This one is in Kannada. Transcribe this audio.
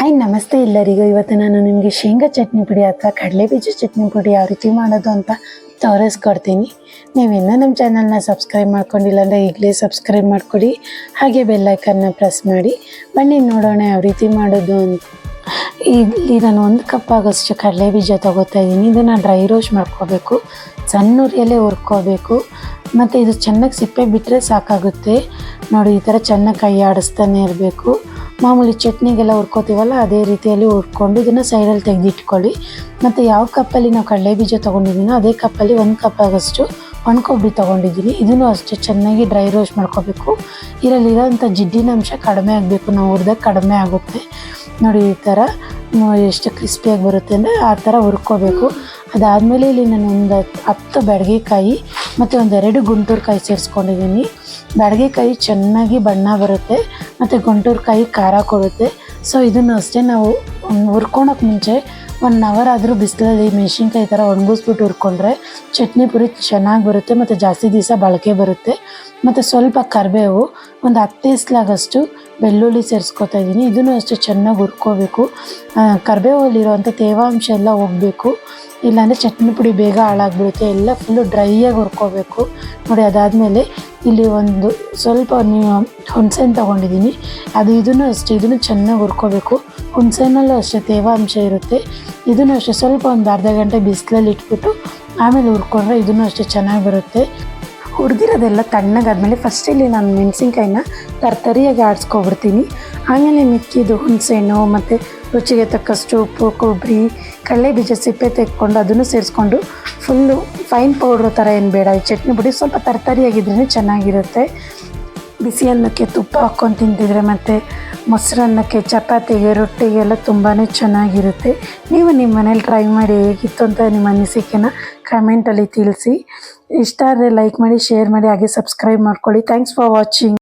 ಹಾಯ್ ನಮಸ್ತೆ ಎಲ್ಲರಿಗೂ. ಇವತ್ತು ನಾನು ನಿಮಗೆ ಶೇಂಗಾ ಚಟ್ನಿ ಪುಡಿ ಅಥವಾ ಕಡಲೆಬೀಜ ಚಟ್ನಿ ಪುಡಿ ಯಾವ ರೀತಿ ಮಾಡೋದು ಅಂತ ತೋರಿಸ್ಕೊಡ್ತೀನಿ. ನೀವು ಇನ್ನೂ ನಮ್ಮ ಚಾನಲ್ನ ಸಬ್ಸ್ಕ್ರೈಬ್ ಮಾಡ್ಕೊಂಡಿಲ್ಲ ಅಂದರೆ ಈಗಲೇ ಸಬ್ಸ್ಕ್ರೈಬ್ ಮಾಡಿಕೊಡಿ. ಹಾಗೆ ಬೆಲ್ಲೈಕನ್ನ ಪ್ರೆಸ್ ಮಾಡಿ. ಬನ್ನಿ, ನೋಡೋಣ ಯಾವ ರೀತಿ ಮಾಡೋದು ಅಂತ. ಇಲ್ಲಿ ನಾನು ಒಂದು ಕಪ್ ಆಗೋಷ್ಟು ಕಡಲೆ ಬೀಜ ತೊಗೋತಾ ಇದ್ದೀನಿ. ಇದನ್ನು ಡ್ರೈ ರೋಸ್ಟ್ ಮಾಡ್ಕೋಬೇಕು. ಸಣ್ಣ ಉರಿಯಲ್ಲೇ ಹುರ್ಕೋಬೇಕು. ಮತ್ತು ಇದು ಚೆನ್ನಾಗಿ ಸಿಪ್ಪೆ ಬಿಟ್ಟರೆ ಸಾಕಾಗುತ್ತೆ. ನೋಡಿ, ಈ ಥರ ಚೆನ್ನಾಗಿ ಕೈ ಆಡಿಸ್ತಾನೆ ಇರಬೇಕು. ಮಾಮೂಲಿ ಚಟ್ನಿಗೆಲ್ಲ ಹುರ್ಕೋತೀವಲ್ಲ, ಅದೇ ರೀತಿಯಲ್ಲಿ ಹುರ್ಕೊಂಡು ಇದನ್ನು ಸೈಡಲ್ಲಿ ತೆಗೆದಿಟ್ಕೊಳ್ಳಿ. ಮತ್ತು ಯಾವ ಕಪ್ಪಲ್ಲಿ ನಾವು ಕಡಲೆ ಬೀಜ ತೊಗೊಂಡಿದ್ದೀನೋ ಅದೇ ಕಪ್ಪಲ್ಲಿ ಒಂದು ಕಪ್ ಆಗಷ್ಟು ಒಣಕೊಬ್ಬರಿ ತೊಗೊಂಡಿದ್ದೀನಿ. ಇದನ್ನು ಅಷ್ಟೇ ಚೆನ್ನಾಗಿ ಡ್ರೈ ರೋಸ್ಟ್ ಮಾಡ್ಕೋಬೇಕು. ಇದರಲ್ಲಿರೋಂಥ ಜಿಡ್ಡಿನ ಅಂಶ ಕಡಿಮೆ ಆಗಬೇಕು. ನಾವು ಹುರಿದಾಗ ಕಡಿಮೆ ಆಗುತ್ತೆ. ನೋಡಿ, ಈ ಥರ ಎಷ್ಟು ಕ್ರಿಸ್ಪಿಯಾಗಿ ಬರುತ್ತೆ ಅಂದರೆ ಆ ಥರ ಹುರ್ಕೋಬೇಕು. ಅದಾದಮೇಲೆ ಇಲ್ಲಿ ನಾನು ಒಂದು ಹತ್ತು ಬ್ಯಾಡ್ಗೆಕಾಯಿ ಮತ್ತು ಒಂದೆರಡು ಗುಂಟೂರು ಕಾಯಿ ಸೇರಿಸ್ಕೊಂಡಿದ್ದೀನಿ. ಬ್ಯಾಡ್ಗೆಕಾಯಿ ಚೆನ್ನಾಗಿ ಬಣ್ಣ ಬರುತ್ತೆ. ಮತ್ತು ಗುಂಟೂರು ಕಾಯಿ ಖಾರ ಕೊಡುತ್ತೆ. ಸೊ ಇದನ್ನು ಅಷ್ಟೇ ನಾವು ಹುರ್ಕೊಳಕ್ಕೆ ಮುಂಚೆ ಒನ್ ಅವರ್ ಆದರೂ ಬಿಸಿಲಲ್ಲಿ ಮೆಣಸಿನ್ಕಾಯಿ ಥರ ಒಣಗಿಸ್ಬಿಟ್ಟು ಹುರ್ಕೊಂಡ್ರೆ ಚಟ್ನಿ ಪುರಿ ಚೆನ್ನಾಗಿ ಬರುತ್ತೆ ಮತ್ತು ಜಾಸ್ತಿ ದಿವಸ ಬಳಕೆ ಬರುತ್ತೆ. ಮತ್ತು ಸ್ವಲ್ಪ ಕರಿಬೇವು ಒಂದು ಹತ್ತು ಇಸ್ಲಾಗಷ್ಟು ಬೆಳ್ಳುಳ್ಳಿ ಸೇರಿಸ್ಕೊತಾ ಇದ್ದೀನಿ ಇದನ್ನು ಅಷ್ಟೇ ಚೆನ್ನಾಗಿ ಹುರ್ಕೋಬೇಕು. ಕರಿಬೇವಲ್ಲಿರುವಂಥ ತೇವಾಂಶ ಎಲ್ಲ ಹೋಗಬೇಕು. ಇಲ್ಲಾಂದರೆ ಚಟ್ನಿ ಪುಡಿ ಬೇಗ ಹಾಳಾಗ್ಬಿಡುತ್ತೆ. ಎಲ್ಲ ಫುಲ್ಲು ಡ್ರೈಯಾಗಿ ಹುರ್ಕೋಬೇಕು. ನೋಡಿ, ಅದಾದಮೇಲೆ ಇಲ್ಲಿ ಒಂದು ಸ್ವಲ್ಪ ಹುಣಸೆಹಣ್ಣು ತೊಗೊಂಡಿದ್ದೀನಿ. ಅದು ಇದನ್ನು ಅಷ್ಟೇ, ಇದನ್ನು ಚೆನ್ನಾಗಿ ಹುರ್ಕೋಬೇಕು. ಹುಣಸೆಹಣ್ಣಲ್ಲೂ ಅಷ್ಟೇ ತೇವಾಂಶ ಇರುತ್ತೆ. ಇದನ್ನು ಅಷ್ಟೇ ಸ್ವಲ್ಪ ಒಂದು ಅರ್ಧ ಗಂಟೆ ಬಿಸಿಲಲ್ಲಿ ಇಟ್ಬಿಟ್ಟು ಆಮೇಲೆ ಹುರ್ಕೊಂಡ್ರೆ ಇದನ್ನು ಅಷ್ಟೇ ಚೆನ್ನಾಗಿ ಬರುತ್ತೆ. ಹುರಿದಿರೋದೆಲ್ಲ ತಣ್ಣಗಾದ್ಮೇಲೆ ಫಸ್ಟ್ ಇಲ್ಲಿ ನಾನು ಮೆಣಸಿನ್ಕಾಯಿನ ತರ್ತರಿಯಾಗಿ ಆಡಿಸ್ಕೊಬಿಡ್ತೀನಿ. ಆಮೇಲೆ ಮಿಕ್ಕಿದ್ದು ಹುಣಸೆಹಣ್ಣು ಮತ್ತು ರುಚಿಗೆ ತಕ್ಕಷ್ಟು ಉಪ್ಪು, ಕೊಬ್ಬರಿ ಕಡಲೆ ಬೀಜ ಸಿಪ್ಪೆ ತೆಕ್ಕೊಂಡು ಅದನ್ನು ಸೇರಿಸ್ಕೊಂಡು ಫುಲ್ಲು ಫೈನ್ ಪೌಡ್ರ್ ಥರ ಏನು ಬೇಡ. ಈ ಚಟ್ನಿ ಪುಡಿ ಸ್ವಲ್ಪ ತರಕಾರಿಯಾಗಿದ್ರೇ ಚೆನ್ನಾಗಿರುತ್ತೆ. ಬಿಸಿ ಅನ್ನಕ್ಕೆ ತುಪ್ಪ ಹಾಕ್ಕೊಂಡು ತಿಂತಿದ್ರೆ ಮತ್ತು ಮೊಸರನ್ನಕ್ಕೆ ಚಪಾತಿಗೆ, ರೊಟ್ಟಿಗೆಲ್ಲ ತುಂಬಾ ಚೆನ್ನಾಗಿರುತ್ತೆ. ನೀವು ನಿಮ್ಮ ಮನೇಲಿ ಟ್ರೈ ಮಾಡಿ ಹೇಗಿತ್ತು ಅಂತ ನಿಮ್ಮ ಅನಿಸಿಕೆನ ಕಮೆಂಟಲ್ಲಿ ತಿಳಿಸಿ. ಇಷ್ಟ ಆದರೆ ಲೈಕ್ ಮಾಡಿ ಶೇರ್ ಮಾಡಿ, ಹಾಗೆ ಸಬ್ಸ್ಕ್ರೈಬ್ ಮಾಡ್ಕೊಳ್ಳಿ. Thanks for watching